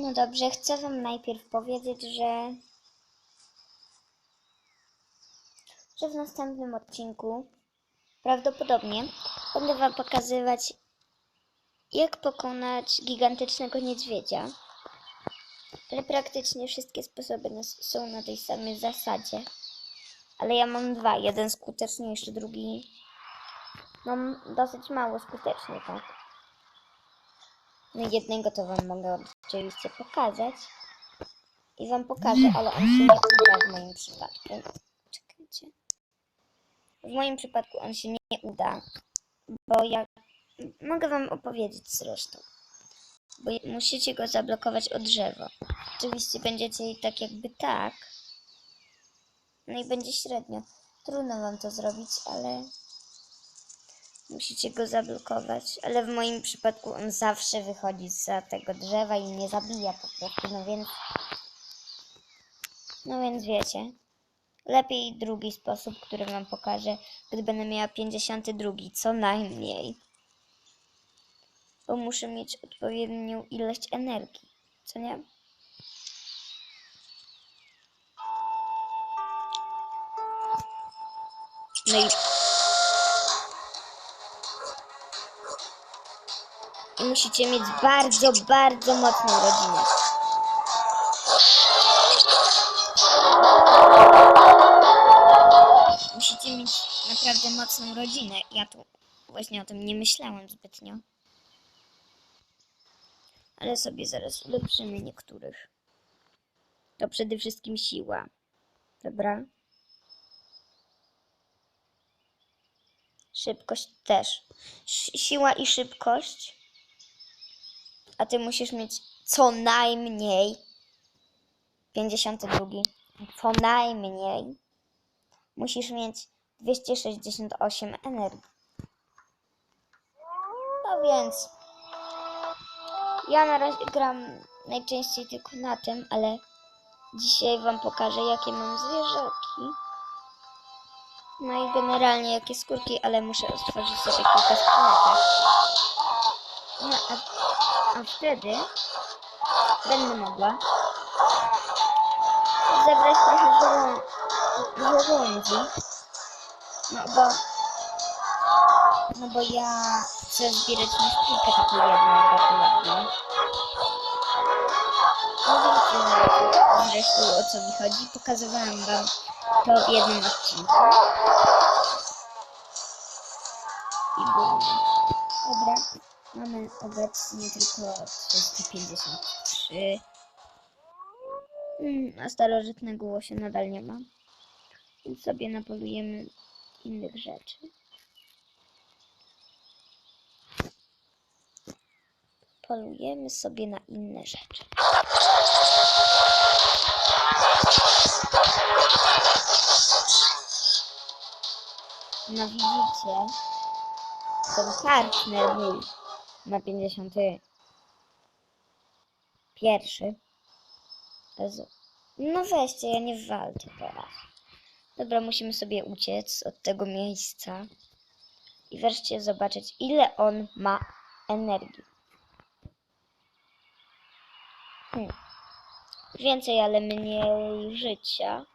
No dobrze, chcę wam najpierw powiedzieć, że że w następnym odcinku prawdopodobnie będę wam pokazywać jak pokonać gigantycznego niedźwiedzia. Ale praktycznie wszystkie sposoby są na tej samej zasadzie. Ale ja mam dwa, jeden skuteczniejszy, drugi mam dosyć mało skutecznie, tak. No jednego to wam mogę oczywiście pokazać. I wam pokażę, ale on się nie uda w moim przypadku. Czekajcie. W moim przypadku on się nie, uda, bo ja mogę wam opowiedzieć zresztą. Bo musicie go zablokować o drzewo. Oczywiście będziecie tak jakby tak. No i będzie średnio. Trudno wam to zrobić, ale musicie go zablokować. Ale w moim przypadku on zawsze wychodzi za tego drzewa i mnie zabija po prostu. No więc. No więc wiecie. Lepiej drugi sposób, który wam pokażę, gdy będę miała 52, co najmniej. Bo muszę mieć odpowiednią ilość energii, co nie? No i... musicie mieć bardzo, bardzo mocną rodzinę. Musicie mieć naprawdę mocną rodzinę. Ja tu właśnie o tym nie myślałem zbytnio. Ale sobie zaraz ulepszymy niektórych. To przede wszystkim siła. Dobra. Szybkość też. Si- Siła i szybkość. A ty musisz mieć co najmniej 52. Co najmniej musisz mieć 268 energii. No więc ja na razie gram najczęściej tylko na tym, ale dzisiaj wam pokażę jakie mam zwierzaki. No i generalnie jakie skórki, ale muszę otworzyć sobie kilka skrzynek. No a, a wtedy będę mogła zebrać trochę żołą- żołądzi. No bo no bo ja chcę zbierać na szpilkę taką jedną bardzo ładną. No wiecie zresztą o co mi chodzi. Pokazywałam wam to w jednym odcinku. I było. Dobra, mamy obecnie tylko 253. Mm, A starożytnego łosia nadal nie ma. Więc sobie napolujemy innych rzeczy. Polujemy sobie na inne rzeczy. No widzicie, ten partner mój ma 51. Jezu. No weźcie, ja nie walczę teraz. Dobra, musimy sobie uciec od tego miejsca i wreszcie zobaczyć, ile on ma energii. Hmm. Więcej, ale mniej życia.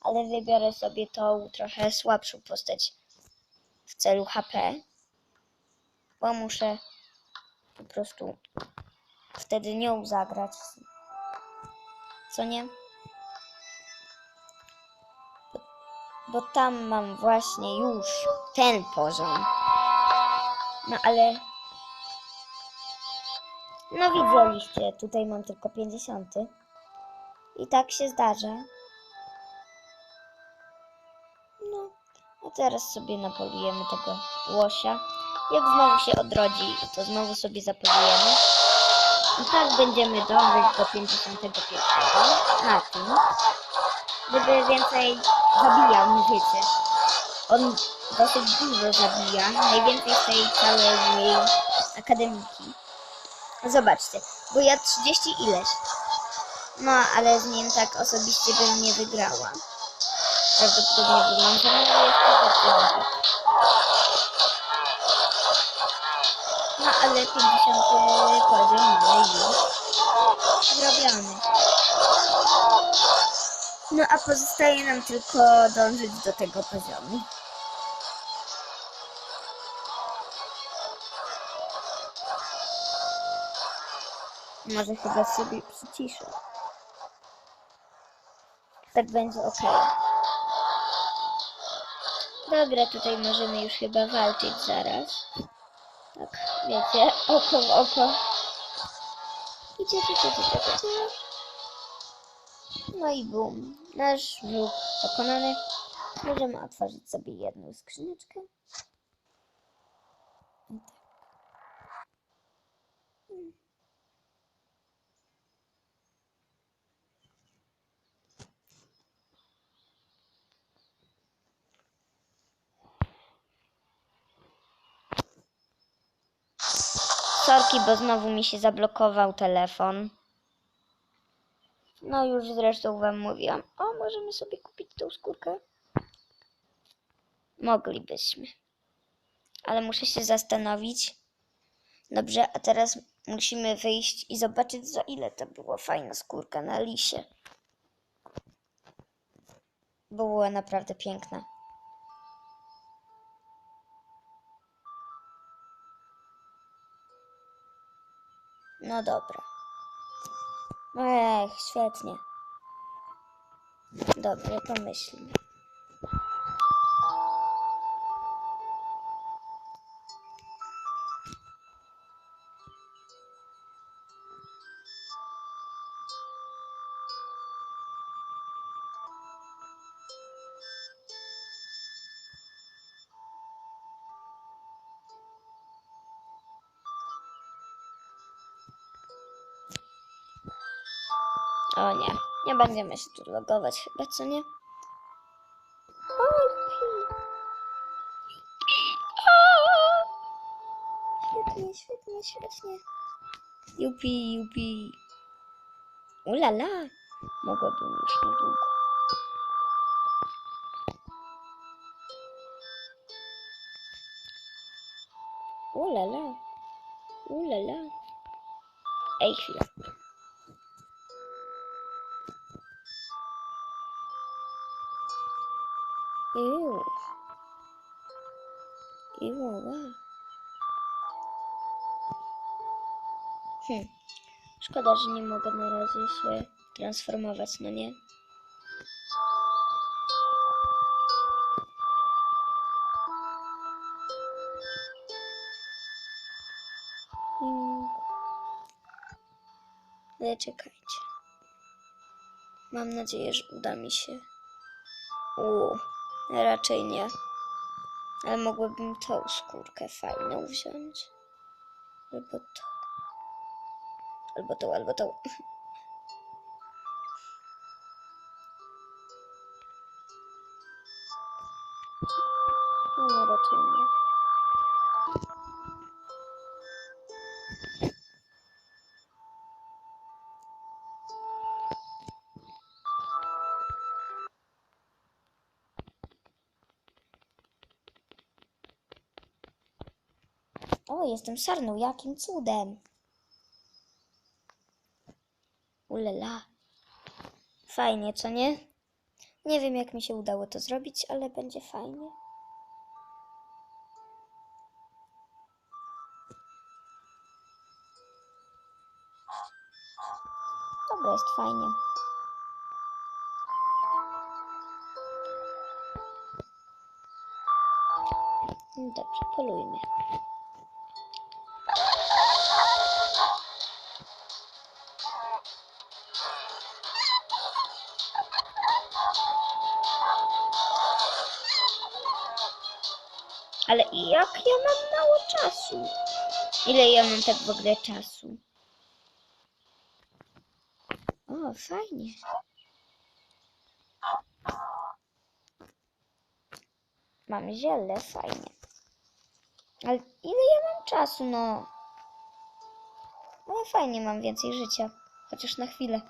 Ale wybiorę sobie tą trochę słabszą postać w celu HP, bo muszę po prostu wtedy nią zagrać. Co nie? Bo, bo tam mam właśnie już ten poziom. No ale. No widzieliście, tutaj mam tylko 50. I tak się zdarza. No, a teraz sobie napolujemy tego łosia. Jak znowu się odrodzi, to znowu sobie zapolujemy. I tak będziemy dążyć do 51 na tym, żeby więcej zabijał, nie wiecie. On dosyć dużo zabija, najwięcej z tej całej mojej akademiki. Zobaczcie, bo ja 30 ileś. No, ale z nim tak osobiście bym nie wygrała. Prawdopodobnie mam za mało jeszcze ale 50 poziom mamy już. zrobiony. No a pozostaje nam tylko dążyć do tego poziomu. Może chyba sobie przyciszę. Tak będzie ok. Dobra, tutaj możemy już chyba walczyć zaraz. Tak, wiecie, oko w oko. Idzie, idzie, idzie, idzie. No i bum. Nasz wróg pokonany. Możemy otworzyć sobie jedną skrzyneczkę. Sorki, bo znowu mi się zablokował telefon. No już zresztą wam mówiłam. O, możemy sobie kupić tą skórkę. Moglibyśmy. Ale muszę się zastanowić. Dobrze, a teraz musimy wyjść i zobaczyć za ile to była fajna skórka na lisie. Była naprawdę piękna. No dobra. Ech, świetnie. Dobra, pomyślmy. O nie, nie będziemy się tu logować chyba, co nie? Świetnie, świetnie, świetnie. Jupi, jupi. Ulala, mogłabym już niedługo. Ulala, ulala. Ej, chwila. Szkoda, że nie mogę na razie się transformować, no nie? Mm. Ale czekajcie. Mam nadzieję, że uda mi się. U, raczej nie. Ale mogłabym tą skórkę fajną wziąć. Albo to. Albo tą, albo tą. No, raczej nie. O, jestem sarną, jakim cudem. Ulala. Fajnie, co nie? Nie wiem, jak mi się udało to zrobić, ale będzie fajnie. Dobra, jest fajnie. Dobrze, polujmy. Ale jak ja mam mało czasu? Ile ja mam tak w ogóle czasu? O, fajnie. Mam ziele, fajnie. Ale ile ja mam czasu, no? Ale fajnie, mam więcej życia. Chociaż na chwilę.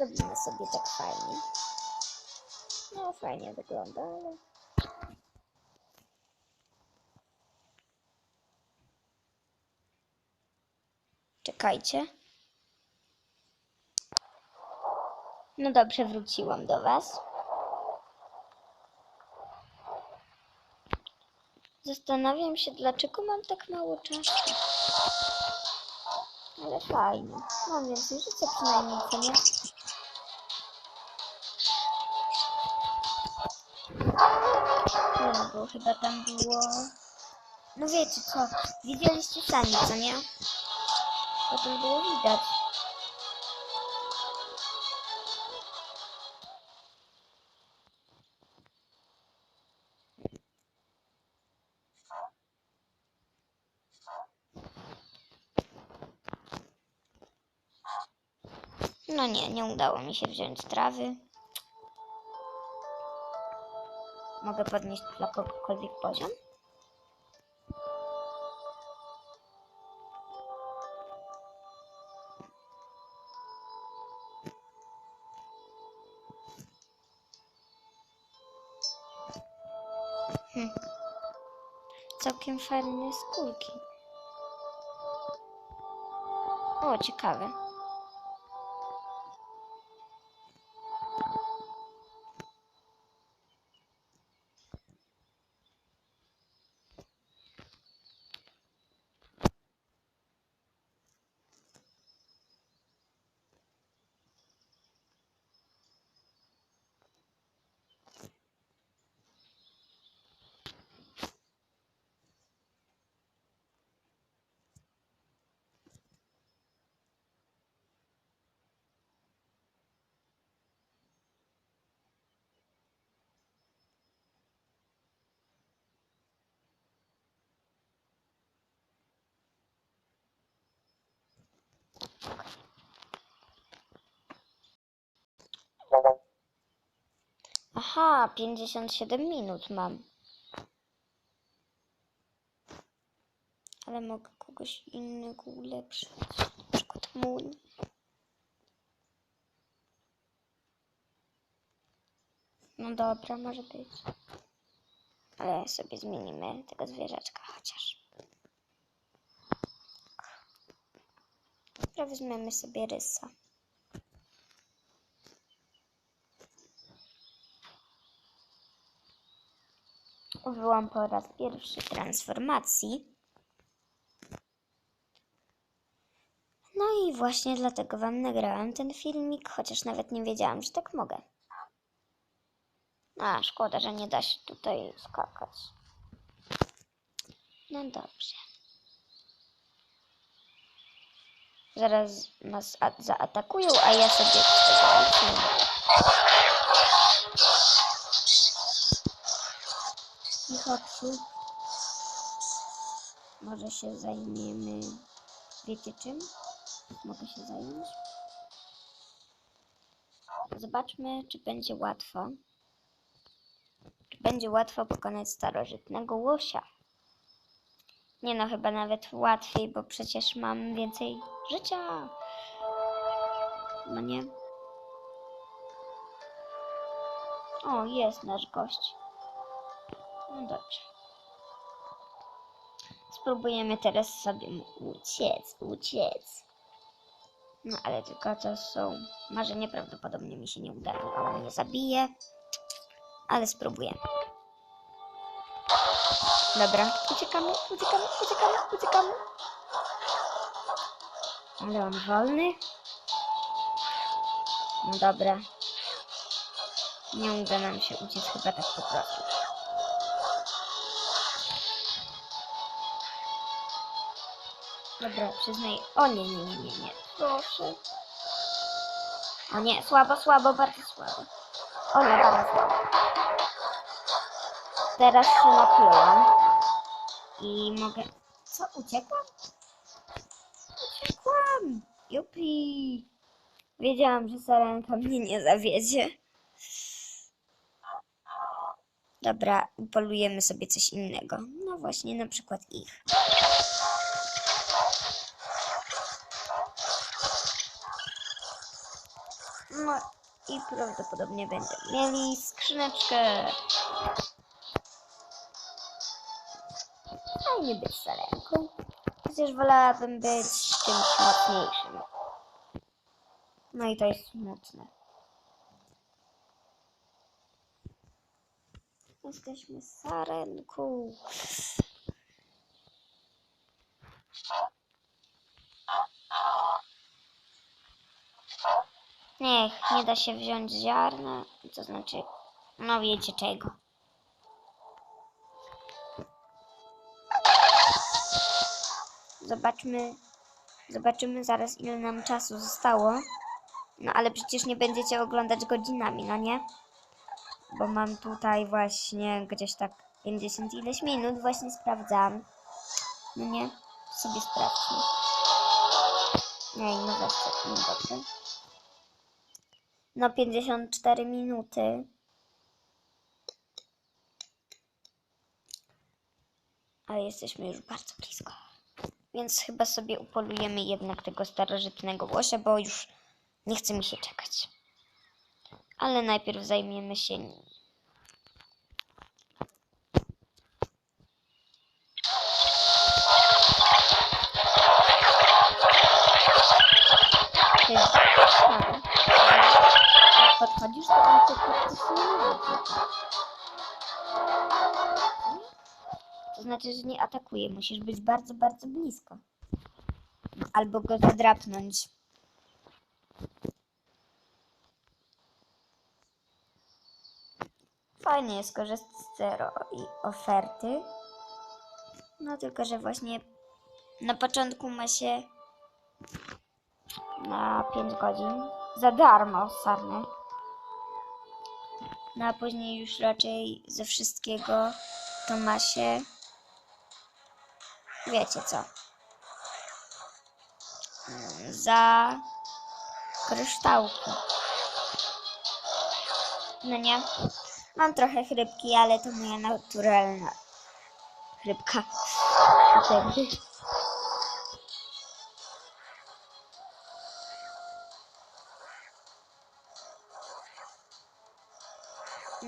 Zrobimy sobie tak fajnie. No fajnie wygląda, ale... Czekajcie. No dobrze, wróciłam do Was. Zastanawiam się, dlaczego mam tak mało czasu. Ale fajnie. Mam więcej życia przynajmniej, co nie? Bo chyba tam było... No wiecie co, widzieliście sami, co nie? Potem było widać. No nie, nie udało mi się wziąć trawy. Mogę podnieść dla kogokolwiek poziom? Hm. Całkiem fajne skórki. O, ciekawe. Aha, 57 minut mam. Ale mogę kogoś innego ulepszyć. Na przykład mój. No dobra, może być. Ale sobie zmienimy tego zwierzaczka chociaż. Dobra, weźmiemy sobie rysa. Użyłam po raz pierwszy transformacji. No i właśnie dlatego Wam nagrałam ten filmik, chociaż nawet nie wiedziałam, że tak mogę. A, szkoda, że nie da się tutaj skakać. No dobrze. Zaraz nas zaatakują, a ja sobie hopsu. Może się zajmiemy. Wiecie czym? Mogę się zająć? Zobaczmy, czy będzie łatwo. Czy będzie łatwo pokonać starożytnego łosia? Nie no, chyba nawet łatwiej, bo przecież mam więcej życia. No nie? O, jest nasz gość. No dobrze. Spróbujemy teraz sobie uciec, uciec. No ale tylko to są marzenia, prawdopodobnie mi się nie uda, a mnie zabije. Ale spróbuję. Dobra, uciekamy, uciekamy, uciekamy, uciekamy. Ale on wolny. No dobra. Nie uda nam się uciec chyba tak po prostu. Dobra, przyznaj. O nie, nie, nie, nie, nie. Proszę. O nie, słabo, słabo, bardzo słabo. O nie, bardzo słabo. Teraz się napięłam. I mogę... Co, uciekłam? Uciekłam! Jupi! Wiedziałam, że sarenka mnie nie zawiedzie. Dobra, upolujemy sobie coś innego. No właśnie, na przykład ich. I prawdopodobnie będziemy mieli skrzyneczkę. Fajnie być sarenką. Chociaż wolałabym być czymś mocniejszym. No i to jest smutne. Jesteśmy sarenką. Niech, nie da się wziąć ziarna, to znaczy, no wiecie czego. Zobaczmy, zobaczymy zaraz ile nam czasu zostało. No ale przecież nie będziecie oglądać godzinami, no nie? Bo mam tutaj właśnie gdzieś tak 50 ileś minut, właśnie sprawdzam. No nie? Sobie sprawdźmy. Nie, no weźcie, no dobrze. No 54 minuty. Ale jesteśmy już bardzo blisko. Więc chyba sobie upolujemy jednak tego starożytnego łosia, bo już nie chce mi się czekać. Ale najpierw zajmiemy się. Jak podchodzisz, to on cię. To znaczy, że nie atakuje. Musisz być bardzo, bardzo blisko. Albo go zadrapnąć. Fajnie jest korzystać z zero i oferty. No tylko, że właśnie na początku ma się na 5 godzin za darmo sarny. No a później już raczej ze wszystkiego to ma się wiecie co za kryształki. No nie? Mam trochę chrypki, ale to moja naturalna chrypka. Tak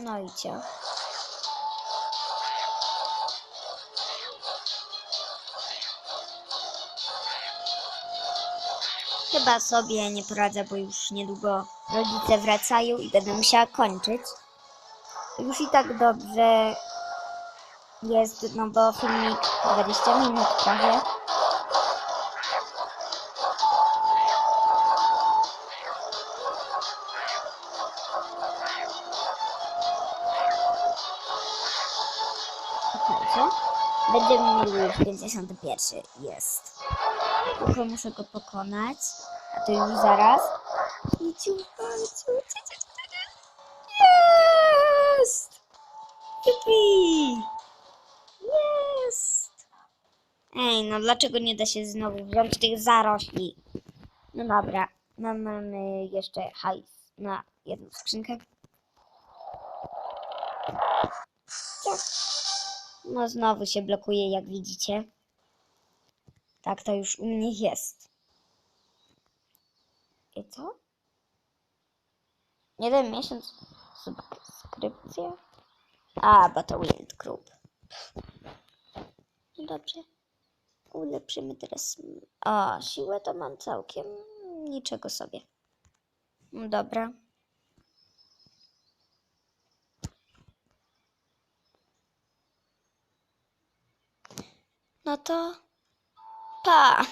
No i cio. Chyba sobie nie poradzę, bo już niedługo rodzice wracają i będę musiała kończyć. Już i tak dobrze jest, no bo filmik 20 minut prawie. Będziemy mieli już 51. Jest. Tylko muszę go pokonać. A to już zaraz. Idź, chodź, Jest! Jupi! Jest! Ej, no dlaczego nie da się znowu wziąć tych zarośli? No dobra, no mamy jeszcze hajs na jedną skrzynkę. Tak. No znowu się blokuje, jak widzicie. Tak to już u mnie jest. I co? Jeden miesiąc subskrypcja? A, bo to Wild Group. No dobrze. Ulepszymy teraz. O, siłę to mam całkiem niczego sobie. Dobra. No to pa!